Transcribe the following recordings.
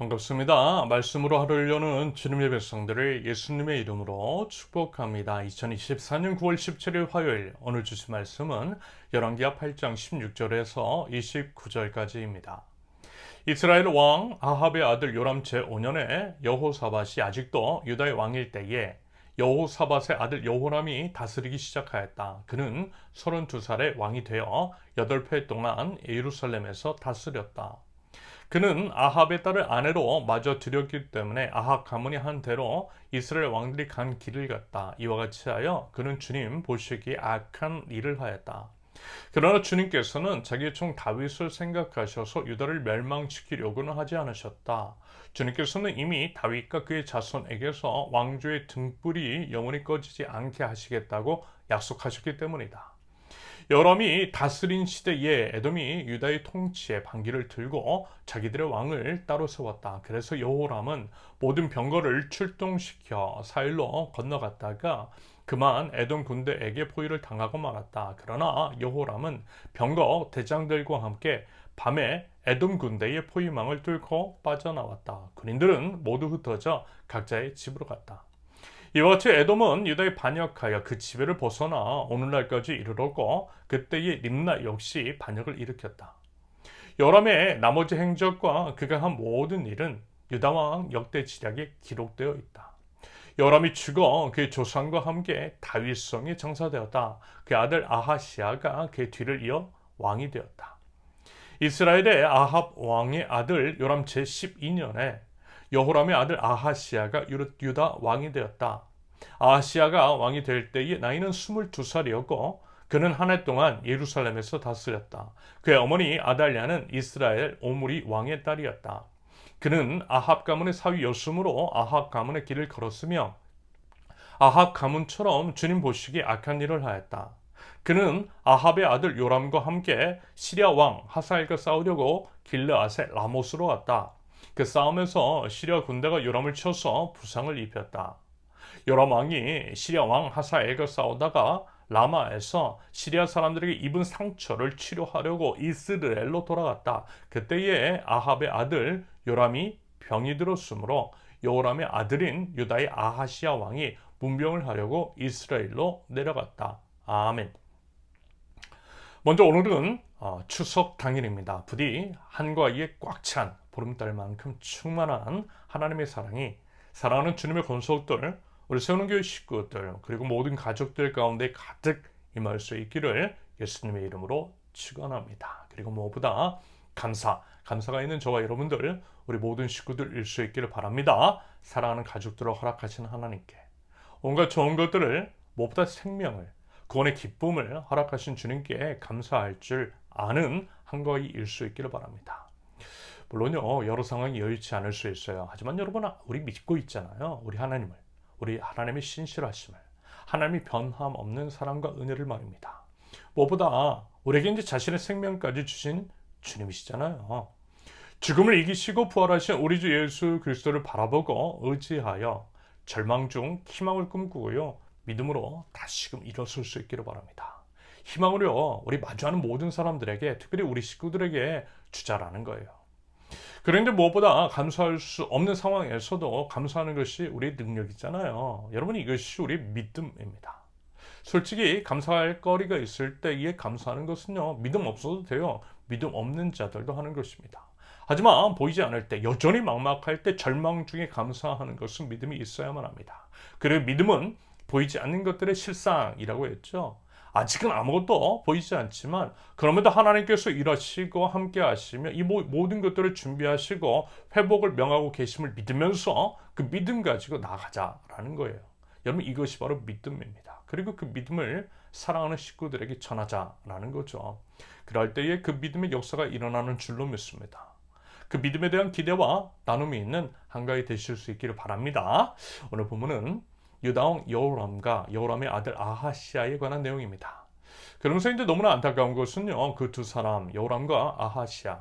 반갑습니다. 말씀으로 하루를 여는 주님의 백성들을 예수님의 이름으로 축복합니다. 2024년 9월 17일 화요일 오늘 주신 말씀은 열왕기하 8장 16절에서 29절까지입니다. 이스라엘 왕 아합의 아들 요람 제5년에 여호사밧이 아직도 유다의 왕일 때에 여호사밧의 아들 여호람이 다스리기 시작하였다. 그는 32살의 왕이 되어 8회 동안 예루살렘에서 다스렸다. 그는 아합의 딸을 아내로 마저 들였기 때문에 아합 가문이 한 대로 이스라엘 왕들이 간 길을 갔다. 이와 같이 하여 그는 주님 보시기에 악한 일을 하였다. 그러나 주님께서는 자기의 종 다윗을 생각하셔서 유다를 멸망시키려고는 하지 않으셨다. 주님께서는 이미 다윗과 그의 자손에게서 왕조의 등불이 영원히 꺼지지 않게 하시겠다고 약속하셨기 때문이다. 여람이 다스린 시대에 에돔이 유다의 통치에 반기를 들고 자기들의 왕을 따로 세웠다. 그래서 여호람은 모든 병거를 출동시켜 사일로 건너갔다가 그만 에돔 군대에게 포위를 당하고 말았다. 그러나 여호람은 병거 대장들과 함께 밤에 에돔 군대의 포위망을 뚫고 빠져나왔다. 군인들은 모두 흩어져 각자의 집으로 갔다. 이와 같이 에돔은 유다에 반역하여 그 지배를 벗어나 오늘날까지 이르렀고 그때의 림나 역시 반역을 일으켰다. 여람의 나머지 행적과 그가 한 모든 일은 유다왕 역대 지략에 기록되어 있다. 여람이 죽어 그의 조상과 함께 다윗성에 정사되었다. 그 아들 아하시아가 그의 뒤를 이어 왕이 되었다. 이스라엘의 아합 왕의 아들 요람 제12년에 여호람의 아들 아하시아가 유다 왕이 되었다. 아하시아가 왕이 될 때의 나이는 22살이었고 그는 한 해 동안 예루살렘에서 다스렸다. 그의 어머니 아달랴는 이스라엘 오므리 왕의 딸이었다. 그는 아합 가문의 사위였으므로 아합 가문의 길을 걸었으며 아합 가문처럼 주님 보시기에 악한 일을 하였다. 그는 아합의 아들 요람과 함께 시리아 왕 하사엘과 싸우려고 길르앗의 라모스로 왔다. 그 싸움에서 시리아 군대가 요람을 쳐서 부상을 입혔다. 요람 왕이 시리아 왕 하사엘과 싸우다가 라마에서 시리아 사람들에게 입은 상처를 치료하려고 이스라엘로 돌아갔다. 그때에 아합의 아들 요람이 병이 들었으므로 요람의 아들인 유다의 아하시아 왕이 문병을 하려고 이스라엘로 내려갔다. 아멘. 먼저 오늘은 어, 추석 당일입니다. 부디 한과 이에 꽉 찬 보름달만큼 충만한 하나님의 사랑이 사랑하는 주님의 권속들 우리 세우는 교회 식구들 그리고 모든 가족들 가운데 가득 임할 수 있기를 예수님의 이름으로 축원합니다. 그리고 무엇보다 감사, 감사가 있는 저와 여러분들 우리 모든 식구들일 수 있기를 바랍니다. 사랑하는 가족들을 허락하신 하나님께 온갖 좋은 것들을 무엇보다 생명을 구원의 기쁨을 허락하신 주님께 감사할 줄 아는 한거이일 수 있기를 바랍니다. 물론요 여러 상황이 여의치 않을 수 있어요. 하지만 여러분 우리 믿고 있잖아요. 우리 하나님을 우리 하나님의 신실하심을 하나님이 변함 없는 사랑과 은혜를 말입니다. 무엇보다 우리에게 이제 자신의 생명까지 주신 주님이시잖아요. 죽음을 이기시고 부활하신 우리 주 예수 그리스도를 바라보고 의지하여 절망 중 희망을 꿈꾸고요. 믿음으로 다시금 일어설 수 있기를 바랍니다. 희망을요, 우리 마주하는 모든 사람들에게, 특별히 우리 식구들에게 주자라는 거예요. 그런데 무엇보다 감수할 수 없는 상황에서도 감수하는 것이 우리의 능력이잖아요. 여러분, 이것이 우리 믿음입니다. 솔직히 감사할 거리가 있을 때에 감사하는 것은요, 믿음 없어도 돼요. 믿음 없는 자들도 하는 것입니다. 하지만 보이지 않을 때, 여전히 막막할 때, 절망 중에 감사하는 것은 믿음이 있어야만 합니다. 그리고 믿음은 보이지 않는 것들의 실상이라고 했죠. 아직은 아무것도 보이지 않지만 그럼에도 하나님께서 일하시고 함께 하시며 이 모든 것들을 준비하시고 회복을 명하고 계심을 믿으면서 그 믿음 가지고 나가자라는 거예요. 여러분 이것이 바로 믿음입니다. 그리고 그 믿음을 사랑하는 식구들에게 전하자라는 거죠. 그럴 때에 그 믿음의 역사가 일어나는 줄로 믿습니다. 그 믿음에 대한 기대와 나눔이 있는 한가위 되실 수 있기를 바랍니다. 오늘 본문은 유다왕 여호람과 여호람의 아들 아하시아에 관한 내용입니다. 그러면서 이제 너무나 안타까운 것은요. 그 두 사람 여호람과 아하시아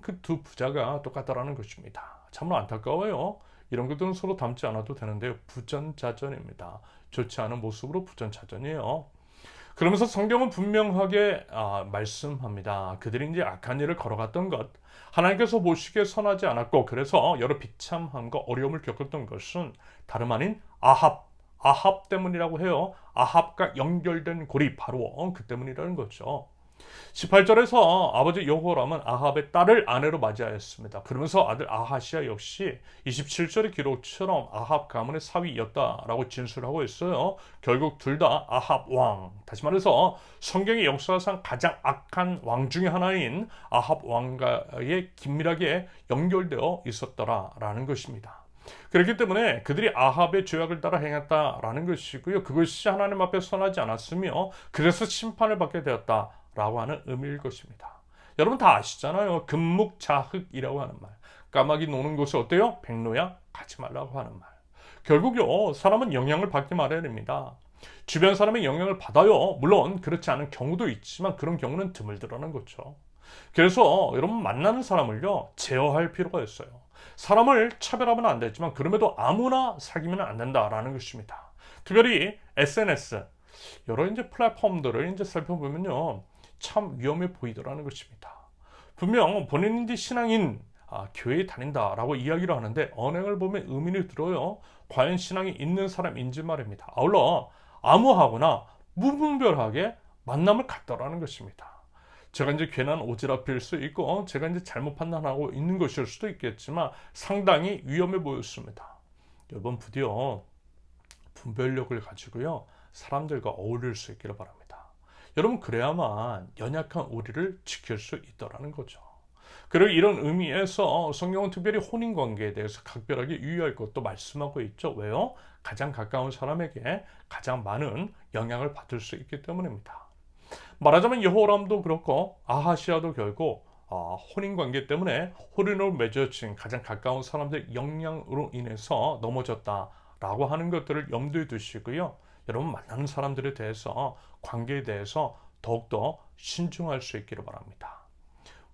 그 두 부자가 똑같다라는 것입니다. 참으로 안타까워요. 이런 것들은 서로 닮지 않아도 되는데요. 부전자전입니다. 좋지 않은 모습으로 부전자전이에요. 그러면서 성경은 분명하게 아, 말씀합니다. 그들이 이제 악한 일을 걸어갔던 것, 하나님께서 보시기에 선하지 않았고 그래서 여러 비참함과 어려움을 겪었던 것은 다름 아닌 아합, 아합 때문이라고 해요. 아합과 연결된 고리 바로 그 때문이라는 거죠. 18절에서 아버지 여호람은 아합의 딸을 아내로 맞이하였습니다. 그러면서 아들 아하시아 역시 27절의 기록처럼 아합 가문의 사위였다라고 진술하고 있어요. 결국 둘 다 아합 왕. 다시 말해서 성경의 역사상 가장 악한 왕 중의 하나인 아합 왕과의 긴밀하게 연결되어 있었더라라는 것입니다. 그렇기 때문에 그들이 아합의 죄악을 따라 행했다라는 것이고요. 그것이 하나님 앞에 선하지 않았으며 그래서 심판을 받게 되었다. 라고 하는 의미일 것입니다. 여러분 다 아시잖아요. 금묵자흑이라고 하는 말. 까마귀 노는 곳이 어때요? 백로야 가지 말라고 하는 말. 결국요 사람은 영향을 받기 마련입니다. 주변 사람의 영향을 받아요. 물론 그렇지 않은 경우도 있지만 그런 경우는 드물더라는 거죠. 그래서 여러분 만나는 사람을요 제어할 필요가 있어요. 사람을 차별하면 안 되지만 그럼에도 아무나 사귀면 안 된다라는 것입니다. 특별히 SNS 여러 이제 플랫폼들을 이제 살펴보면요 참 위험해 보이더라는 것입니다. 분명 본인이 신앙인 아, 교회에 다닌다라고 이야기를 하는데 언행을 보면 의문이 들어요. 과연 신앙이 있는 사람인지 말입니다. 아울러 암무하거나 무분별하게 만남을 갖다라는 것입니다. 제가 이제 괜한 오지랖일 수 있고 제가 이제 잘못 판단하고 있는 것일 수도 있겠지만 상당히 위험해 보였습니다. 여러분 부디어 분별력을 가지고요 사람들과 어울릴 수 있기를 바랍니다. 여러분 그래야만 연약한 우리를 지킬 수 있더라는 거죠. 그리고 이런 의미에서 성경은 특별히 혼인 관계에 대해서 각별하게 유의할 것도 말씀하고 있죠. 왜요? 가장 가까운 사람에게 가장 많은 영향을 받을 수 있기 때문입니다. 말하자면 여호람도 그렇고 아하시아도 결국 어, 혼인 관계 때문에 혼인으로 맺어진 가장 가까운 사람들 영향으로 인해서 넘어졌다라고 하는 것들을 염두에 두시고요. 여러분 만나는 사람들에 대해서 관계에 대해서 더욱더 신중할 수 있기를 바랍니다.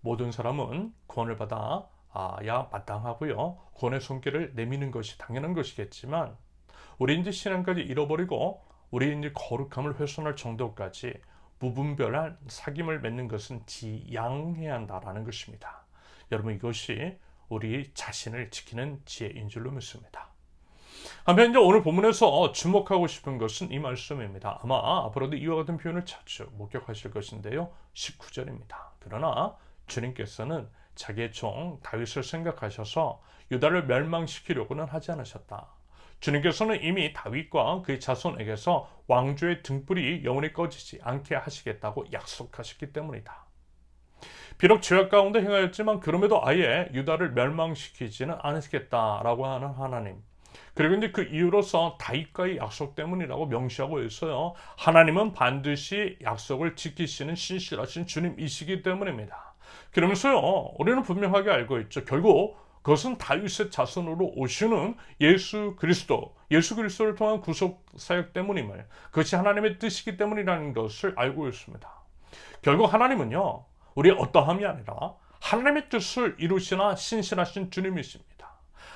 모든 사람은 구원을 받아 아, 야 마땅하고요. 구원의 손길을 내미는 것이 당연한 것이겠지만 우리 이제 신앙까지 잃어버리고 우리 이제 거룩함을 훼손할 정도까지 무분별한 사귐을 맺는 것은 지양해야 한다라는 것입니다. 여러분 이것이 우리 자신을 지키는 지혜인 줄로 믿습니다. 한편 이제 오늘 본문에서 주목하고 싶은 것은 이 말씀입니다. 아마 앞으로도 이와 같은 표현을 자주 목격하실 것인데요. 19절입니다. 그러나 주님께서는 자기의 종 다윗을 생각하셔서 유다를 멸망시키려고는 하지 않으셨다. 주님께서는 이미 다윗과 그의 자손에게서 왕조의 등불이 영원히 꺼지지 않게 하시겠다고 약속하셨기 때문이다. 비록 죄악 가운데 행하였지만 그럼에도 아예 유다를 멸망시키지는 않으시겠다라고 하는 하나님. 그리고 이제 그 이유로서 다윗과의 약속 때문이라고 명시하고 있어요. 하나님은 반드시 약속을 지키시는 신실하신 주님이시기 때문입니다. 그러면서요, 우리는 분명하게 알고 있죠. 결국 그것은 다윗의 자손으로 오시는 예수 그리스도, 예수 그리스도를 통한 구속 사역 때문임을, 그것이 하나님의 뜻이기 때문이라는 것을 알고 있습니다. 결국 하나님은요, 우리의 어떠함이 아니라 하나님의 뜻을 이루시나 신실하신 주님이십니다.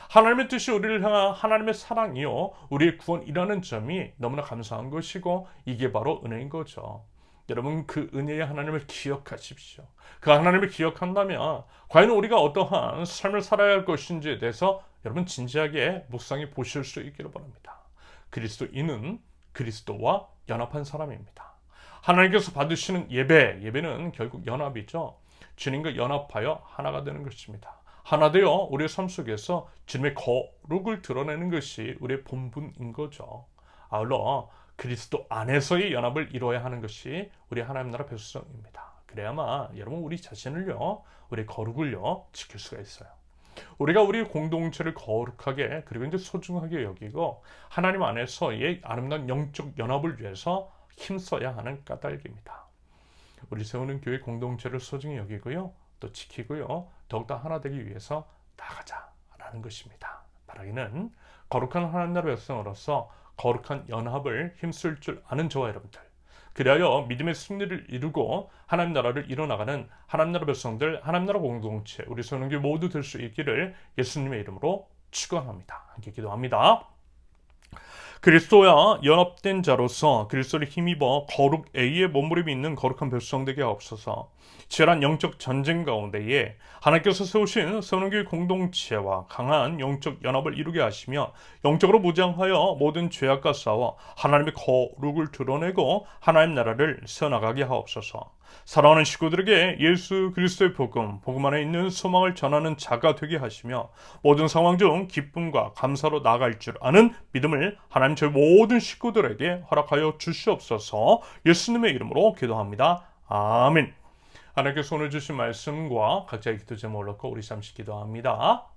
하나님의 뜻이 우리를 향한 하나님의 사랑이요. 우리의 구원이라는 점이 너무나 감사한 것이고 이게 바로 은혜인 거죠. 여러분 그 은혜의 하나님을 기억하십시오. 그 하나님을 기억한다면 과연 우리가 어떠한 삶을 살아야 할 것인지에 대해서 여러분 진지하게 묵상해 보실 수 있기를 바랍니다. 그리스도인은 그리스도와 연합한 사람입니다. 하나님께서 받으시는 예배, 예배는 결국 연합이죠. 주님과 연합하여 하나가 되는 것입니다. 하나 되어 우리의 삶 속에서 주님의 거룩을 드러내는 것이 우리의 본분인 거죠. 아울러 그리스도 안에서의 연합을 이루어야 하는 것이 우리 하나님 나라 백성입니다. 그래야만 여러분 우리 자신을요, 우리 거룩을요 지킬 수가 있어요. 우리가 우리 공동체를 거룩하게 그리고 이제 소중하게 여기고 하나님 안에서의 아름다운 영적 연합을 위해서 힘써야 하는 까닭입니다. 우리 세우는 교회 공동체를 소중히 여기고요. 또 지키고요. 더욱더 하나 되기 위해서 나가자라는 것입니다. 바라기는 거룩한 하나님 나라 백성으로서 거룩한 연합을 힘쓸 줄 아는 저와 여러분들 그리하여 믿음의 승리를 이루고 하나님 나라를 이뤄나가는 하나님 나라 백성들 하나님 나라 공동체 우리 성령교 모두 될 수 있기를 예수님의 이름으로 축원합니다. 함께 기도합니다. 그리스도와 연합된 자로서 그리스도를 힘입어 거룩 A의 몸부림이 있는 거룩한 백성되게 하옵소서. 치열한 영적 전쟁 가운데에 하나님께서 세우신 선원교회 공동체와 강한 영적 연합을 이루게 하시며 영적으로 무장하여 모든 죄악과 싸워 하나님의 거룩을 드러내고 하나님 나라를 세워나가게 하옵소서. 사랑하는 식구들에게 예수 그리스도의 복음, 복음 안에 있는 소망을 전하는 자가 되게 하시며 모든 상황 중 기쁨과 감사로 나아갈 줄 아는 믿음을 하나님 저희 모든 식구들에게 허락하여 주시옵소서 예수님의 이름으로 기도합니다. 아멘. 하나님께서 오늘 주신 말씀과 각자의 기도 제목을 놓고 우리 잠시 기도합니다.